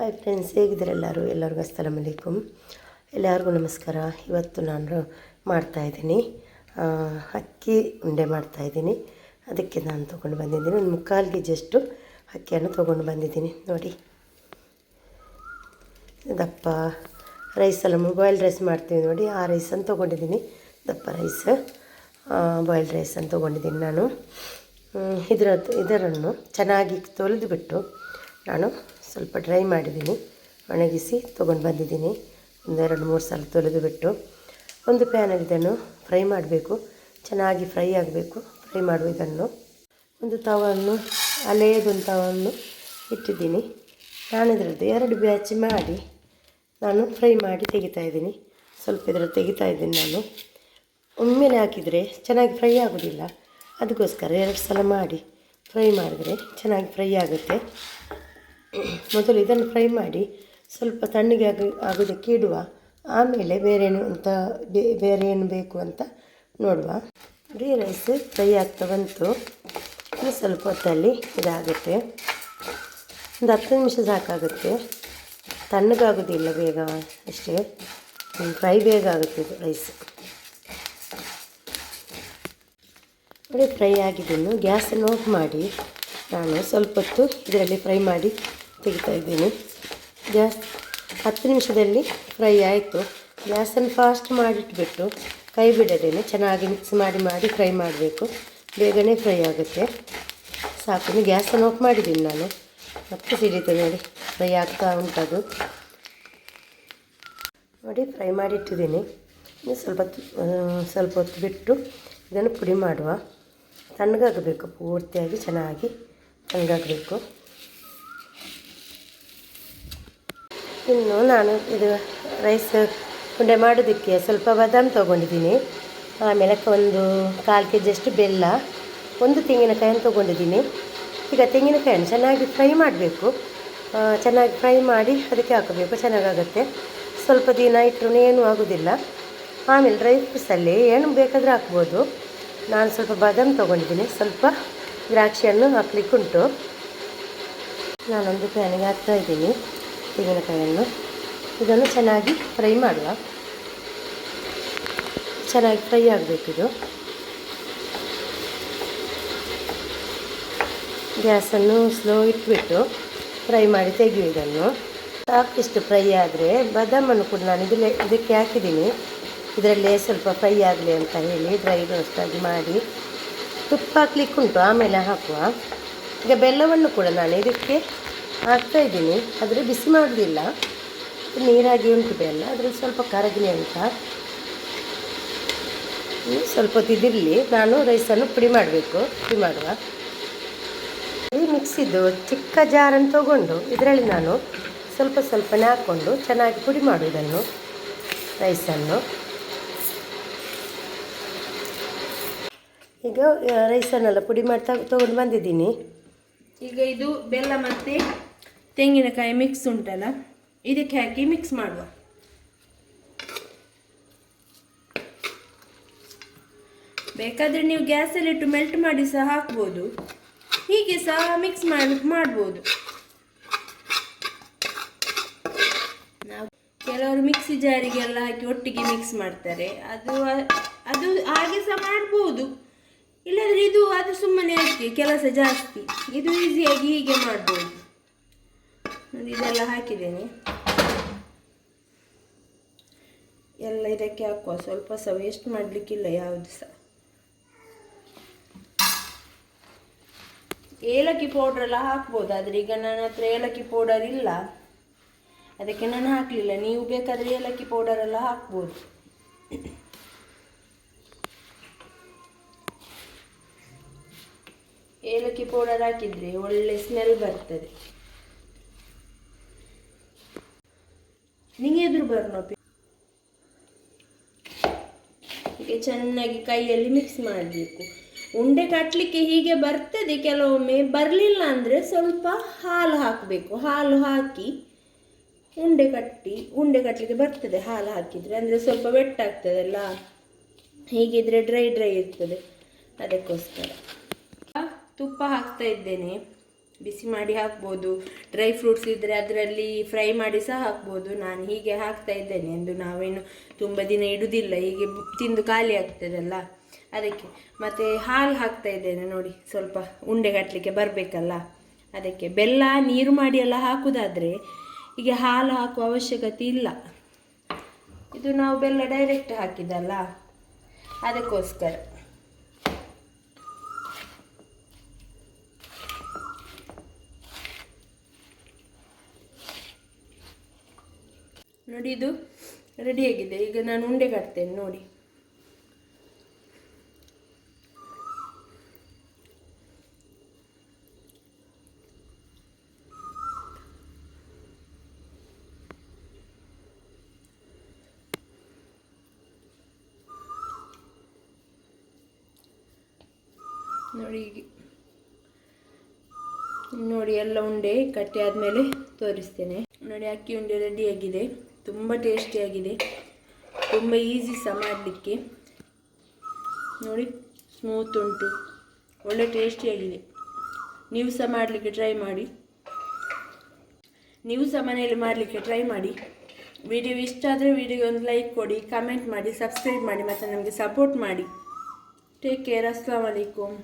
Hi friends ಹೇಗಿದ್ದಾರೆ ಎಲ್ಲರೂ? ಎಲ್ಲರಿಗೂ ಅಸ್ಸಲಾಮ್ ಅಲೈಕುಮ್ ಎಲ್ಲರಿಗೂ ನಮಸ್ಕಾರ. ಇವತ್ತು ನಾನು ಮಾಡ್ತಾಯಿದ್ದೀನಿ ಅಕ್ಕಿ ಉಂಡೆ ಮಾಡ್ತಾಯಿದ್ದೀನಿ ಅದಕ್ಕೆ ನಾನು ತೊಗೊಂಡು ಬಂದಿದ್ದೀನಿ. ಒಂದು ಮುಕ್ಕಾಲು ಜಸ್ಟು ಅಕ್ಕಿಯನ್ನು ತೊಗೊಂಡು ಬಂದಿದ್ದೀನಿ. ನೋಡಿ. ದಪ್ಪ ರೈಸ್ ಎಲ್ಲ ಬಾಯ್ಲ್ಡ್ ರೈಸ್ ಮಾಡ್ತೀವಿ ನೋಡಿ. ಆ ರೈಸನ್ನು ತೊಗೊಂಡಿದ್ದೀನಿ. ದಪ್ಪ ರೈಸ್ ಬಾಯ್ಲ್ಡ್ ರೈಸನ್ನು ತೊಗೊಂಡಿದ್ದೀನಿ ನಾನು. ಇದರ ಇದರನ್ನು ಚೆನ್ನಾಗಿ ತೊಳೆದುಬಿಟ್ಟು ನಾನು ಸ್ವಲ್ಪ ಡ್ರೈ ಮಾಡಿದ್ದೀನಿ. ಒಣಗಿಸಿ ತೊಗೊಂಡು ಬಂದಿದ್ದೀನಿ. ಒಂದೆರಡು ಮೂರು ಸಲ ತೊಳೆದು ಬಿಟ್ಟು ಒಂದು ಪ್ಯಾನಲ್ಲಿ ಇದನ್ನು ಫ್ರೈ ಮಾಡಬೇಕು. ಚೆನ್ನಾಗಿ ಫ್ರೈ ಆಗಬೇಕು. ಫ್ರೈ ಮಾಡುವ ಇದನ್ನು. ಒಂದು ತವನ್ನು ಹಳೆಯದೊಂದು ತವನ್ನು ಇಟ್ಟಿದ್ದೀನಿ. ನಾನು ಇದರದ್ದು ಎರಡು ಬ್ಯಾಚ್ ಮಾಡಿ ನಾನು ಫ್ರೈ ಮಾಡಿ ತೆಗಿತಾ ಇದ್ದೀನಿ. ಸ್ವಲ್ಪ ಇದರಲ್ಲಿ ತೆಗಿತಾ ಇದ್ದೀನಿ ನಾನು. ಒಮ್ಮೆಲೆ ಹಾಕಿದರೆ ಚೆನ್ನಾಗಿ ಫ್ರೈ ಆಗೋದಿಲ್ಲ. ಅದಕ್ಕೋಸ್ಕರ ಎರಡು ಸಲ ಮಾಡಿ ಫ್ರೈ ಮಾಡಿದರೆ ಚೆನ್ನಾಗಿ ಫ್ರೈ ಆಗುತ್ತೆ. ಮೊದಲು ಇದನ್ನು ಫ್ರೈ ಮಾಡಿ ಸ್ವಲ್ಪ ತಣ್ಣಗೆ ಆಗ ಆಗೋದಕ್ಕೆ ಇಡುವ. ಆಮೇಲೆ ಬೇರೇನು ಅಂತ ಬೇರೆ ಏನು ಬೇಕು ಅಂತ ನೋಡುವ. ನೋಡಿ ರೈಸ್ ಫ್ರೈ ಆಗ್ತಾ ಬಂತು. ಇನ್ನು ಸ್ವಲ್ಪ ಹೊತ್ತಲ್ಲಿ ಇದಾಗುತ್ತೆ. ಒಂದು ಹತ್ತು ನಿಮಿಷ ಸಾಕಾಗುತ್ತೆ. ತಣ್ಣಗಾಗೋದಿಲ್ಲ ಬೇಗ ಅಷ್ಟೇ. ಫ್ರೈ ಬೇಗ ಆಗುತ್ತೆ ಇದು ರೈಸ್ ನೋಡಿ ಫ್ರೈ ಆಗಿದ್ದನ್ನು ಗ್ಯಾಸನ್ನು ಆಫ್ ಮಾಡಿ. ನಾನು ಸ್ವಲ್ಪ ಹೊತ್ತು ಇದರಲ್ಲಿ ಫ್ರೈ ಮಾಡಿ ತೆಗಿತಾ ಇದ್ದೀನಿ. ಗ್ಯಾಸ್ ಹತ್ತು ನಿಮಿಷದಲ್ಲಿ ಫ್ರೈ ಆಯಿತು. ಗ್ಯಾಸನ್ನು ಫಾಸ್ಟ್ ಮಾಡಿಟ್ಬಿಟ್ಟು ಕೈ ಬಿಡದೇನೆ ಚೆನ್ನಾಗಿ ಮಿಕ್ಸ್ ಮಾಡಿ ಮಾಡಿ ಫ್ರೈ ಮಾಡಬೇಕು. ಬೇಗನೆ ಫ್ರೈ ಆಗುತ್ತೆ. ಸಾಕು ಗ್ಯಾಸನ್ನು ಆಫ್ ಮಾಡಿದ್ದೀನಿ ನಾನು. ಮತ್ತೆ ಸಿಡಿತೆ ನೋಡಿ, ಫ್ರೈ ಆಗ್ತಾ ಉಂಟದು. ನೋಡಿ, ಫ್ರೈ ಮಾಡಿಟ್ಟಿದ್ದೀನಿ. ಇನ್ನು ಸ್ವಲ್ಪ ಸ್ವಲ್ಪ ಹೊತ್ತು ಬಿಟ್ಟು ಇದನ್ನು ಪುಡಿ ಮಾಡುವ. ತಣ್ಣಗಾಗಬೇಕು, ಪೂರ್ತಿಯಾಗಿ ಚೆನ್ನಾಗಿ ತಣ್ಣಗಾಗಬೇಕು. ಇನ್ನು ನಾನು ಇದು ರೈಸ್ ಉಂಡೆ ಮಾಡೋದಕ್ಕೆ ಸ್ವಲ್ಪ ಬಾದಾಮ್ ತೊಗೊಂಡಿದ್ದೀನಿ. ಆಮೇಲೆ ಒಂದು ಕಾಲು ಕೆ ಜಿಯಷ್ಟು ಬೆಲ್ಲ, ಒಂದು ತೆಂಗಿನಕಾಯನ್ನು ತೊಗೊಂಡಿದ್ದೀನಿ. ಈಗ ತೆಂಗಿನಕಾಯನ್ನು ಚೆನ್ನಾಗಿ ಫ್ರೈ ಮಾಡಬೇಕು. ಚೆನ್ನಾಗಿ ಫ್ರೈ ಮಾಡಿ ಅದಕ್ಕೆ ಹಾಕಬೇಕು, ಚೆನ್ನಾಗಾಗುತ್ತೆ. ಸ್ವಲ್ಪ ದಿನ ಇಟ್ಟರು ಏನೂ ಆಗೋದಿಲ್ಲ. ಆಮೇಲೆ ಡ್ರೈ ಫ್ರೂಟ್ಸಲ್ಲಿ ಏನು ಬೇಕಾದರೂ ಹಾಕ್ಬೋದು. ನಾನು ಸ್ವಲ್ಪ ಬಾದಾಮಿ ತೊಗೊಂಡಿದ್ದೀನಿ. ಸ್ವಲ್ಪ ದ್ರಾಕ್ಷಿಯನ್ನು ಹಾಕ್ಲಿಕ್ಕೆ ಉಂಟು ನಾನೊಂದು ಪ್ಯಾನಿಗೆ ಹಾಕ್ತಾ ಇದ್ದೀನಿ. ತೆಂಗಿನಕಾಯಿಯನ್ನು ಇದನ್ನು ಚೆನ್ನಾಗಿ ಫ್ರೈ ಮಾಡುವ. ಚೆನ್ನಾಗಿ ಫ್ರೈ ಆಗಬೇಕಿದು ಗ್ಯಾಸನ್ನು ಸ್ಲೋ ಇಟ್ಬಿಟ್ಟು ಫ್ರೈ ಮಾಡಿ ತೆಗೆಯುವುದನ್ನು ಸಾಕಿಷ್ಟು ಫ್ರೈ ಆದರೆ ಬಾದಾಮನ್ನು ಕೂಡ ನಾನು ಇದಕ್ಕೆ ಹಾಕಿದ್ದೀನಿ. ಇದರಲ್ಲೇ ಸ್ವಲ್ಪ ಫ್ರೈ ಆಗಲಿ ಅಂತ ಹೇಳಿ ಡ್ರೈ ರೋಸ್ಟಾಗಿ ಮಾಡಿ ತುಪ್ಪ ಹಾಕ್ಲಿಕ್ಕೆ ಉಂಟು ಆಮೇಲೆ ಹಾಕುವ. ಈಗ ಬೆಲ್ಲವನ್ನು ಕೂಡ ನಾನು ಇದಕ್ಕೆ ಹಾಕ್ತಾ ಇದ್ದೀನಿ. ಆದರೆ ಬಿಸಿ ಮಾಡಲಿಲ್ಲ ನೀರಾಗಿ ಉಂಟು ಬೆಲ್ಲ ಅದರಲ್ಲಿ ಸ್ವಲ್ಪ ಕರಗಲಿ ಅಂತ. ಸ್ವಲ್ಪ ಹೊತ್ತಿದಿರಲಿ ನಾನು ರೈಸನ್ನು ಪುಡಿ ಮಾಡಬೇಕು. ಪುಡಿ ಮಾಡುವ. ಈ ಮಿಕ್ಸಿದ್ದು ಚಿಕ್ಕ ಜಾರನ್ನು ತಗೊಂಡು ಇದರಲ್ಲಿ ನಾನು ಸ್ವಲ್ಪ ಸ್ವಲ್ಪನೇ ಹಾಕ್ಕೊಂಡು ಚೆನ್ನಾಗಿ ಪುಡಿ ಮಾಡುವುದನ್ನು, ರೈಸನ್ನು. ಈಗ ರೈಸನ್ನೆಲ್ಲ ಪುಡಿ ಮಾಡಿ ತಗೊಂಡು ತೊಗೊಂಡು ಬಂದಿದ್ದೀನಿ. ಈಗ ಇದು ಬೆಲ್ಲ ಮತ್ತೆ ತೆಂಗಿನಕಾಯಿ ಮಿಕ್ಸ್ ಉಂಟಲ್ಲ? ಇದಕ್ಕೆ ಹಾಕಿ ಮಿಕ್ಸ್ ಮಾಡುವ. ಬೇಕಾದರೆ ನೀವು ಗ್ಯಾಸಲ್ಲಿಟ್ಟು ಮೆಲ್ಟ್ ಮಾಡಿ ಸಹ ಹಾಕ್ಬೋದು. ಹೀಗೆ ಸಹ ಮಿಕ್ಸ್ ಮಾಡಿ, ಮಾಡ್ಬೋದು. ನಾವು ಕೆಲವರು ಮಿಕ್ಸಿ ಜಾರಿಗೆಲ್ಲ ಹಾಕಿ ಒಟ್ಟಿಗೆ ಮಿಕ್ಸ್ ಮಾಡ್ತಾರೆ. ಅದು ಅದು ಹಾಗೆ ಸಹ ಮಾಡ್ಬೋದು. ಇಲ್ಲದ್ರೆ ಇದು ಅದು ಸುಮ್ಮನೆ ಹಾಕಿ ಕೆಲಸ ಜಾಸ್ತಿ. ಇದು ಈಸಿಯಾಗಿ ಹೀಗೆ ಮಾಡ್ಬೋದು. ಇದೆಲ್ಲ ಹಾಕಿದ್ದೀನಿ. ಎಲ್ಲ ಇದಕ್ಕೆ ಹಾಕುವ. ಸ್ವಲ್ಪ ಸಹ ವೇಸ್ಟ್ ಮಾಡಲಿಕ್ಕಿಲ್ಲ ಯಾವುದು ಸಹ ಏಲಕ್ಕಿ ಪೌಡರ್ ಎಲ್ಲ ಹಾಕ್ಬೋದು, ಆದರೆ ಈಗ ನನ್ನ ಹತ್ರ ಏಲಕ್ಕಿ ಪೌಡರ್ ಇಲ್ಲ. ಅದಕ್ಕೆ ನಾನು ಹಾಕಲಿಲ್ಲ. ನೀವು ಬೇಕಾದರೆ ಏಲಕ್ಕಿ ಪೌಡರ್ ಎಲ್ಲ ಹಾಕ್ಬೋದು. ಏಲಕ್ಕಿ ಪೌಡರ್ ಹಾಕಿದರೆ ಒಳ್ಳೆ ಸ್ಮೆಲ್ ಬರ್ತದೆ. ಬರ್ನೋಪಿ ಹೀಗೆ ಚೆನ್ನಾಗಿ ಕೈಯಲ್ಲಿ ಮಿಕ್ಸ್ ಮಾಡಬೇಕು. ಉಂಡೆ ಕಟ್ಟಲಿಕ್ಕೆ ಹೀಗೆ ಬರ್ತದೆ ಕೆಲವೊಮ್ಮೆ, ಬರಲಿಲ್ಲ ಅಂದರೆ ಸ್ವಲ್ಪ ಹಾಲು ಹಾಕಬೇಕು. ಹಾಲು ಹಾಕಿ ಉಂಡೆ ಕಟ್ಟಿ, ಉಂಡೆ ಕಟ್ಟಲಿಕ್ಕೆ ಬರ್ತದೆ ಹಾಲು ಹಾಕಿದರೆ. ಅಂದರೆ ಸ್ವಲ್ಪ ಬೆಟ್ಟಾಗ್ತದಲ್ಲ ಹೀಗಿದ್ರೆ ಡ್ರೈ ಡ್ರೈ ಇರ್ತದೆ. ಅದಕ್ಕೋಸ್ಕರ. ತುಪ್ಪ ಹಾಕ್ತಾ ಇದ್ದೇನೆ. ಬಿಸಿ ಮಾಡಿ ಹಾಕ್ಬೋದು. ಡ್ರೈ ಫ್ರೂಟ್ಸ್ ಇದ್ದರೆ ಅದರಲ್ಲಿ ಫ್ರೈ ಮಾಡಿ ಸಹ ಹಾಕ್ಬೋದು. ನಾನು ಹೀಗೆ ಹಾಕ್ತಾ ಇದ್ದೇನೆ ಎಂದು ನಾವೇನು ತುಂಬ ದಿನ ಇಡುವುದಿಲ್ಲ ಹೀಗೆ ತಿಂದು ಖಾಲಿ ಆಗ್ತದಲ್ಲ. ಅದಕ್ಕೆ ಮತ್ತು ಹಾಲು ಹಾಕ್ತಾ ಇದ್ದೇನೆ ನೋಡಿ. ಸ್ವಲ್ಪ ಉಂಡೆ ಕಟ್ಟಲಿಕ್ಕೆ ಬರಬೇಕಲ್ಲ. ಅದಕ್ಕೆ ಬೆಲ್ಲ, ನೀರು ಮಾಡಿ ಎಲ್ಲ ಹಾಕುವುದಾದರೆ ಹೀಗೆ ಹಾಲು ಹಾಕುವ ಅವಶ್ಯಕತೆ ಇಲ್ಲ. ಇದು ನಾವು ಬೆಲ್ಲ ಡೈರೆಕ್ಟ್ ಹಾಕಿದಲ್ಲ ಅದಕ್ಕೋಸ್ಕರ. ನೋಡಿ ಇದು ರೆಡಿಯಾಗಿದೆ ಈಗ ನಾನು ಉಂಡೆ ಕಟ್ತೇನೆ, ನೋಡಿ. ನೋಡಿ ಹೀಗೆ ನೋಡಿ ಎಲ್ಲ ಉಂಡೆ ಕಟ್ಟಿ ಆದಮೇಲೆ ತೋರಿಸ್ತೇನೆ. ನೋಡಿ ಅಕ್ಕಿ ಉಂಡೆ ರೆಡಿಯಾಗಿದೆ ತುಂಬ ಟೇಸ್ಟಿಯಾಗಿದೆ ತುಂಬ ಈಸಿ ಸಹ ಮಾಡಲಿಕ್ಕೆ. ನೋಡಿ ಸ್ಮೂತ್ ಉಂಟು. ಒಳ್ಳೆ ಟೇಸ್ಟಿಯಾಗಿದೆ ನೀವು ಸಹ ಮಾಡಲಿಕ್ಕೆ ಟ್ರೈ ಮಾಡಿ. ನೀವು ಸಹ ಮನೆಯಲ್ಲಿ ಮಾಡಲಿಕ್ಕೆ ಟ್ರೈ ಮಾಡಿ. ವಿಡಿಯೋ ಇಷ್ಟ ಆದರೆ ವಿಡಿಯೋಗೆ ಒಂದು ಲೈಕ್ ಕೊಡಿ ಕಮೆಂಟ್ ಮಾಡಿ ಸಬ್ಸ್ಕ್ರೈಬ್ ಮಾಡಿ ಮತ್ತು ನಮಗೆ ಸಪೋರ್ಟ್ ಮಾಡಿ. Take care Aslam ವಲೈಕುಮ್